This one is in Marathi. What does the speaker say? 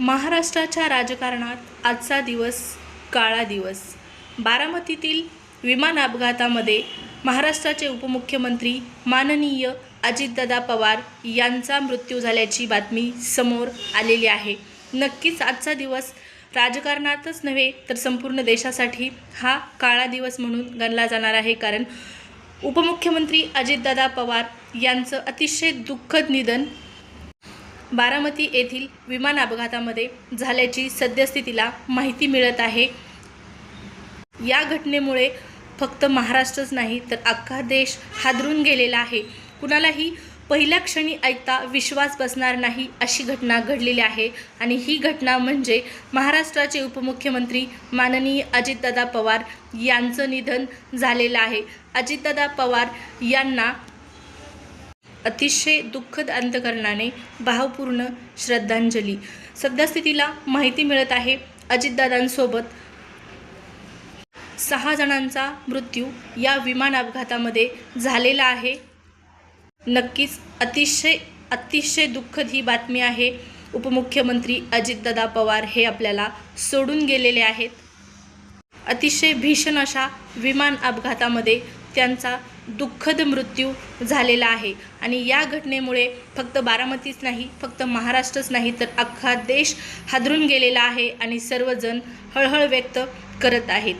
महाराष्ट्राच्या राजकारणात आजचा दिवस काळा दिवस. बारामतीतील विमान अपघातामध्ये महाराष्ट्राचे उपमुख्यमंत्री माननीय अजितदादा पवार यांचा मृत्यू झाल्याची बातमी समोर आलेली आहे. नक्कीच आजचा दिवस राजकारणातच नव्हे तर संपूर्ण देशासाठी हा काळा दिवस म्हणून गणला जाणार आहे. कारण उपमुख्यमंत्री अजितदादा पवार यांचं अतिशय दुःखद निधन बारामती येथील विमान अपघातामध्ये झाल्याची सद्यस्थितीला माहिती मिळत आहे. या घटनेमुळे फक्त महाराष्ट्रच नाही तर अख्खा देश हादरून गेलेला आहे. कुणालाही पहिल्या क्षणी ऐकता विश्वास बसणार नाही अशी घटना घडलेली आहे. आणि ही घटना म्हणजे महाराष्ट्राचे उपमुख्यमंत्री माननीय अजितदादा पवार यांचं निधन झालेलं आहे. अजितदादा पवार यांना अतिशय दुःखद अंतकरणाने भावपूर्ण श्रद्धांजली. सद्यस्थितीला माहिती मिळत आहे अजितदादांसोबत. सहा जणांचा मृत्यू या विमान अपघातामध्ये झालेला आहे. नक्कीच अतिशय अतिशय दुःखद ही बातमी आहे. उपमुख्यमंत्री अजितदादा पवार हे आपल्याला सोडून गेलेले आहेत. अतिशय भीषण अशा विमान अपघातामध्ये त्यांचा दुःखद मृत्यू झालेला आहे. आणि या घटनेमुळे फक्त बारामतीच नाही फक्त महाराष्ट्रच नाही तर अख्खा देश हादरून गेलेला आहे आणि सर्वजण हळहळ व्यक्त करत आहेत.